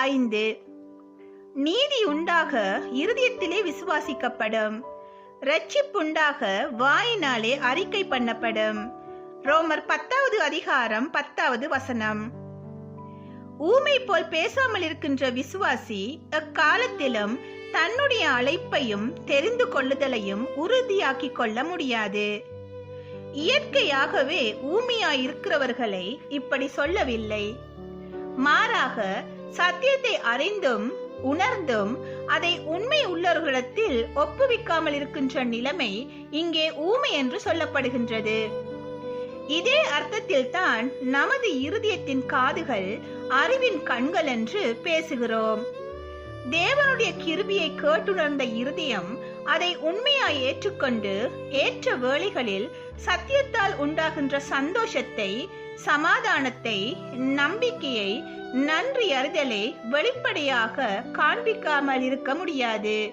ஐந்து. நீதி உண்டாக இருதயத்திலே விசுவாசிக்கப்படும். ரட்சிப்புண்டாக வாயினாலே அறிக்கை பண்ணப்படும். ரோமர் பத்தாவது அதிகாரம் பத்தாவது வசனம். ஊமை போல் பேசாமல் இருக்கின்ற விசுவாசி எக்காலத்திலும் தன்னுடைய அழைப்பையும் தெரிந்து கொள்ளுதலையும் உறுதியாக்கிக் கொள்ள முடியாது. இயற்கையாகவே ஊமையாய் இருக்கிறவர்களை இப்படி சொல்லவில்லை. மாறாக சத்தியத்தை அறிந்தும் உணர்ந்தும் அதை உண்மை உள்ளவர்களிடத்தில் ஒப்புவிக்காமல் இருக்கின்ற நிலைமை இங்கே ஊமை என்று சொல்லப்படுகின்றது. இதே அர்த்தத்தில் தான் நமது இருதயத்தின் காதுகள் அறிவின் கண்கள் என்று பேசுகிறோம். தேவனுடைய கிருபியை கேட்டுணர்ந்த இருதயம் அதை உண்மையாய் ஏற்றுக்கொண்டு ஏற்ற வேளைகளில் சத்தியத்தால் உண்டாகின்ற சந்தோஷத்தை சமாதானத்தை நம்பிக்கையை நன்றி அறிதலை வெளிப்படையாக காண்பிக்காமல் இருக்க முடியாது.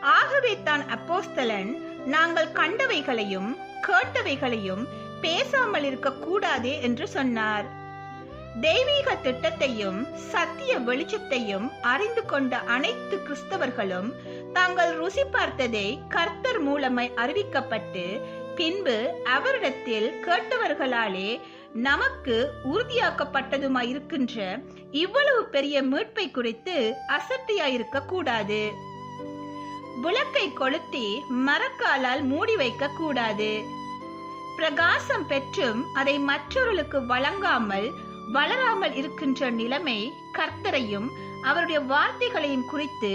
ஆகவே தான் அப்போஸ்தலன் நாங்கள் கண்டவைகளையும் கேட்டவைகளையும் பேசாமல் இருக்க கூடாது என்று சொன்னார். தெய்வீக திட்டத்தையும் சத்திய வெளிச்சத்தையும் அறிந்து கொண்ட அனைத்து கிறிஸ்தவர்களும் தாங்கள் ருசி பார்த்ததை கர்த்தர் மூலமாய் அறிவிக்கப்பட்டு பின்பு அவரிடத்தில் கேட்டவர்களாலே நமக்கு உறுதியாக்கப்பட்டதுமாய் இருக்கின்ற இவ்வளவு பெரிய மீட்பை குறித்து அசட்டியாயிருக்க கூடாது விளக்கை கொளுத்தி மரக்காலால் மூடி வைக்க கூடாது பிரகாசம் பெற்றும் அதை மற்றவர்களுக்கு வழங்காமல் வளராமல் இருக்கின்ற நிலைமை கர்த்தரையும் அவருடைய வார்த்தைகளையும் குறித்து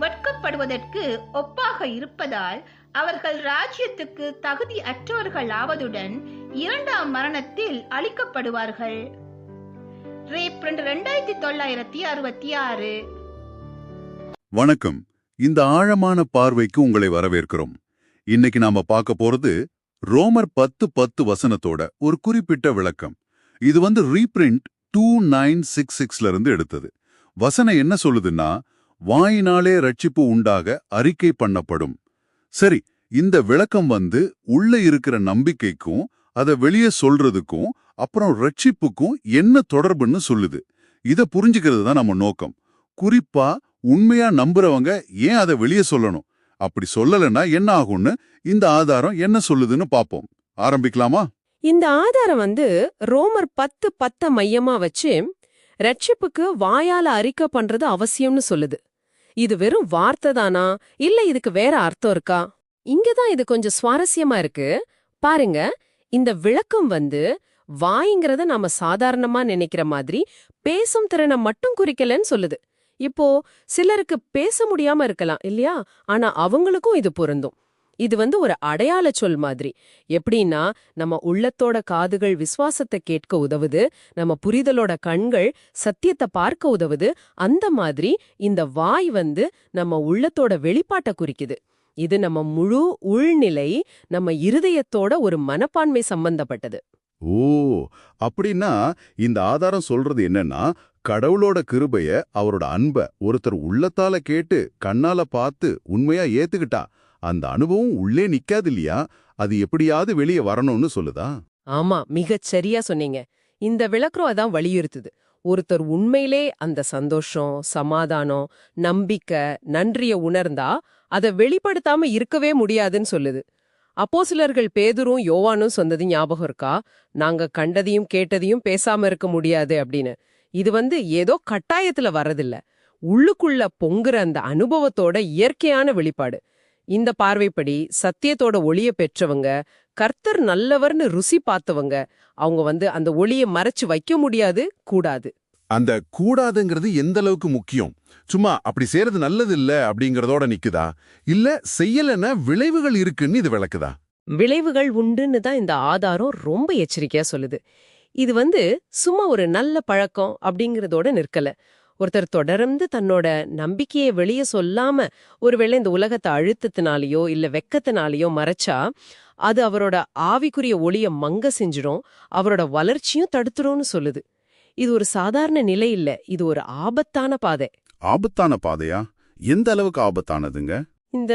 வெட்கப்படுவதற்கு ஒப்பாக இருப்பதால் அவர்கள் ராஜ்யத்துக்கு தகுதி அற்றவர்கள் ஆவதுடன் இரண்டாம் மரணத்தில் அளிக்கப்படுவார்கள் ரேப் ரெண்டாயிரத்தி தொள்ளாயிரத்தி அறுபத்தி ஆறு. வணக்கம். இந்த ஆழமான பார்வைக்கு உங்களை வரவேற்கிறோம். இன்னைக்கு நாம பார்க்க போறது ரோமர் பத்து பத்து வசனத்தோட ஒரு குறிப்பிட்ட விளக்கம். இது வந்து ரீபிரிண்ட் டூ நைன் சிக்ஸ் சிக்ஸ்ல இருந்து எடுத்தது. வசனம் என்ன சொல்லுதுன்னா வாயினாலே ரட்சிப்பு உண்டாக அறிக்கை பண்ணப்படும். சரி இந்த விளக்கம் வந்து உள்ள இருக்கிற நம்பிக்கைக்கும் அதை வெளியே சொல்றதுக்கும் அப்புறம் ரட்சிப்புக்கும் என்ன தொடர்புன்னு சொல்லுது. இத புரிஞ்சுக்கிறது தான் நம்ம நோக்கம். குறிப்பா உண்மையா நம்புறவங்க ஏன் அதை வெளியே சொல்லணும்? அப்படி சொல்லலைன்னா என்ன ஆகும்னு இந்த ஆதாரம் என்ன சொல்லுதுன்னு பாப்போம் ஆரம்பிக்கலாமா? இந்த ஆதாரம் வந்து ரோமர் பத்து பத்த மையமா வச்சு ரட்சிப்புக்கு வாயால அறிக்கை பண்றது அவசியம்னு சொல்லுது. இது வெறும் வார்த்தை தானா? இல்ல இதுக்கு வேற அர்த்தம் இருக்கா? இங்கதான் இது கொஞ்சம் சுவாரஸ்யமா இருக்கு. பாருங்க இந்த விளக்கம் வந்து வாய்ங்கிறத நாம சாதாரணமா நினைக்கிற மாதிரி பேசும் திறனை மட்டும் குறிக்கலன்னு சொல்லுது. இப்போ சிலருக்கு பேச முடியாம இருக்கலாம் இல்லையா? ஆனா அவங்களுக்கும் இது பொருந்தும். இது வந்து ஒரு அடையாள சொல் மாதிரி. எப்படின்னா நம்ம உள்ளத்தோட காதுகள் விசுவாசத்தை கேட்க உதவுது நம்ம புரிதலோட கண்கள் சத்தியத்தை பார்க்க உதவுது அந்த மாதிரி இந்த வாய் வந்து நம்ம உள்ளத்தோட வெளிப்பாட்டை குறிக்குது. இது நம்ம முழு உள்நிலை நம்ம இருதயத்தோட ஒரு மனப்பான்மை சம்பந்தப்பட்டது. ஓ அப்படின்னா இந்த ஆதாரம் சொல்றது என்னன்னா கடவுளோட கிருபைய அவரோட அன்ப ஒருத்தர் உள்ளத்தால கேட்டு கண்ணால பார்த்து உண்மையா ஏத்துக்கிட்டா அந்த அனுபவம் உள்ளே நிக்காது இல்லையா? அது எப்படியாவது வெளியே வரணும்னு சொல்லுதா? ஆமா மிகச் சரியா சொன்னீங்க. இந்த விளக்குறம் அதான் வலியுறுத்துது. ஒருத்தர் உண்மையிலே அந்த சந்தோஷம் சமாதானம் நம்பிக்கை நன்றிய உணர்ந்தா அதை வெளிப்படுத்தாம இருக்கவே முடியாதுன்னு சொல்லுது. அப்போ சிலர்கள் பேதுரும் யோவானும் சொன்னது ஞாபகம் இருக்கா? நாங்க கண்டதையும் கேட்டதையும் பேசாம இருக்க முடியாது அப்படின்னு. இது வந்து ஏதோ கட்டாயத்துல வரதில்ல. உள்ளுக்குள்ள பொங்குற அந்த அனுபவத்தோட இயற்கையான வெளிப்பாடு. இந்த பார்வைப்படி சத்தியத்தோட ஒளிய பெற்றவங்க கர்த்தர் நல்லவர்னு ருசி பார்த்தவங்க அவங்க வந்து அந்த ஒளிய மறைச்சு வைக்க முடியாது கூடாது. அந்த கூடாதுங்கிறது எந்த அளவுக்கு முக்கியம்? சும்மா அப்படி செய்யறது நல்லது இல்ல அப்படிங்கறதோட நிக்குதா? இல்ல செய்யலன்னா விளைவுகள் இருக்குன்னு இது விளக்குதா? விளைவுகள் உண்டுன்னு தான் இந்த ஆதாரம் ரொம்ப எச்சரிக்கையா சொல்லுது. இது வந்து சும்மா ஒரு நல்ல பழக்கம் அப்படிங்கறதோட நிற்கல. ஒருத்தர் தொடர்ந்து தன்னோட நம்பிக்கையை வெளியே சொல்லாம ஒருவேளை இந்த உலகத்தை அழுத்தத்தினாலேயோ இல்ல வெக்கத்தினாலேயோ மறைச்சா அது அவரோட ஆவிக்குரிய ஒளிய மங்க செஞ்சிடும் அவரோட வளர்ச்சியும் தடுத்துரும்னு சொல்லுது. இது ஒரு சாதாரண நிலை இல்ல இது ஒரு ஆபத்தான பாதை. ஆபத்தான பாதையா? எந்த அளவுக்கு ஆபத்தானதுங்க? இந்த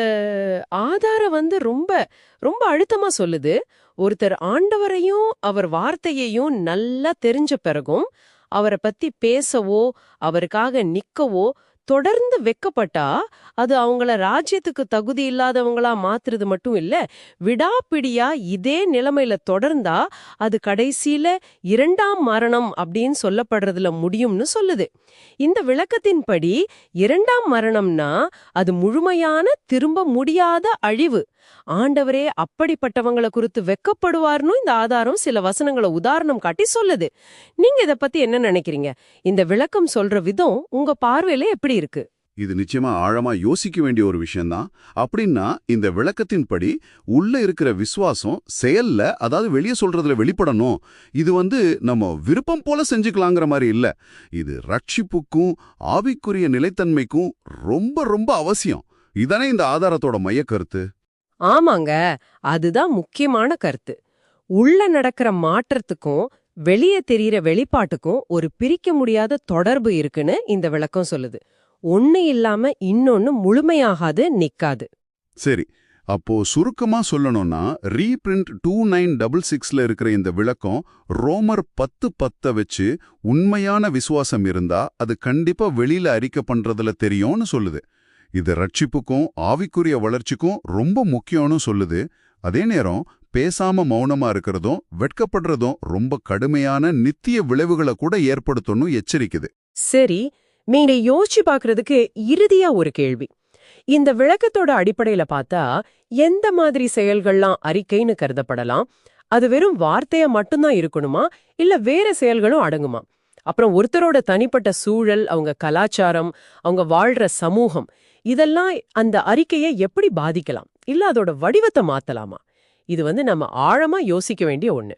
ஆதாரம் வந்து ரொம்ப ரொம்ப அழுத்தமா சொல்லுது. ஒருத்தர் ஆண்டவரையும் அவர் வார்த்தையையும் நல்லா தெரிஞ்ச பிறகும் அவரை பத்தி பேசவோ அவருக்காக நிக்கவோ தொடர்ந்து வெக்கப்பட்டா அது அவங்கள ராஜ்யத்துக்கு தகுதி இல்லாதவங்களா மாத்துறது மட்டும் இல்ல விடாப்பிடியா இதே நிலைமையில தொடர்ந்தா அது கடைசியில இரண்டாம் மரணம் அப்படின்னு சொல்லப்படுறதுல முடியும்னு சொல்லுது. இந்த விளக்கத்தின்படி இரண்டாம் மரணம்னா அது முழுமையான திரும்ப முடியாத அழிவு. ஆண்டவரே அப்படிப்பட்டவங்கள குறித்து வெக்கப்படுவார்னு இந்த ஆதாரம் சில வசனங்களை உதாரணம் காட்டி சொல்லுது. நீங்க இத பத்தி என்ன நினைக்கிறீங்க? இந்த விளக்கம் சொல்ற விதம் உங்க பார்வையில எப்படி இருக்கு? இது நிச்சயமா ஆழமா யோசிக்க வேண்டிய ஒரு விஷயம்தான். அப்படின்னா இந்த விளக்கத்தின்படி உள்ள இருக்கிற விசுவாசம் செயல்ல அதாவது வெளியே சொல்றதுல வெளிப்படணும். இது வந்து நம்ம விருப்பம் போல செஞ்சுக்கலாங்கிற மாதிரி இல்ல. இது ரட்சிப்புக்கும் ஆவிக்குரிய நிலைத்தன்மைக்கும் ரொம்ப ரொம்ப அவசியம். இதானே இந்த ஆதாரத்தோட மைய கருத்து? ஆமாங்க. அதுதான் முக்கியமான கருத்து. உள்ள நடக்கிற மாற்றத்துக்கும் வெளியே தெரியற வெளிப்பாட்டுக்கும் ஒரு பிரிக்க முடியாத தொடர்பு இருக்குன்னு இந்த விளக்கம் சொல்லுது. ஒண்ணு இல்லாம இன்னொன்னு முழுமையாகாது நிக்காது. சரி. அப்போ சுருக்கமா சொல்லணும்னா ரீபிரிண்ட் டூ நைன் டபுள் சிக்ஸ்ல இருக்கிற இந்த விளக்கம் ரோமர் பத்து பத்த வச்சு உண்மையான விசுவாசம் இருந்தா அது கண்டிப்பா வெளியில அறிக்கை பண்றதுல தெரியும்னு சொல்லுது. இது ரட்சிப்புக்கும் ஆவிக்குரிய வளர்ச்சிக்கும் ரொம்ப முக்கியம்னு சொல்லுது. அதே நேரம் பேசாம மௌனமா இருக்கிறதும் வெட்கப்படுறதும் ரொம்ப கடுமையான நித்திய விளைவுகளை கூட ஏற்படுத்தும்னு எச்சரிக்குது. சரி நீங்க யோசிச்சு பாக்குறதுக்கு இறுதியா ஒரு கேள்வி. இந்த விளக்கத்தோட அடிப்படையில பார்த்தா எந்த மாதிரி செயல்கள்லாம் அறிக்கைன்னு கருதப்படலாம். அது வெறும் வார்த்தையா மட்டும்தான் இருக்கணுமா? இல்ல வேற செயல்களும் அடங்குமா? அப்புறம் ஒருத்தரோட தனிப்பட்ட சூழல் அவங்க கலாச்சாரம் அவங்க வாழ்ற சமூகம் இதெல்லாம் அந்த அறிக்கையை எப்படி பாதிக்கலாம்? இல்ல அதோட வடிவத்தை மாத்தலாமா? இது வந்து நம்ம ஆழமா யோசிக்க வேண்டிய ஒண்ணு.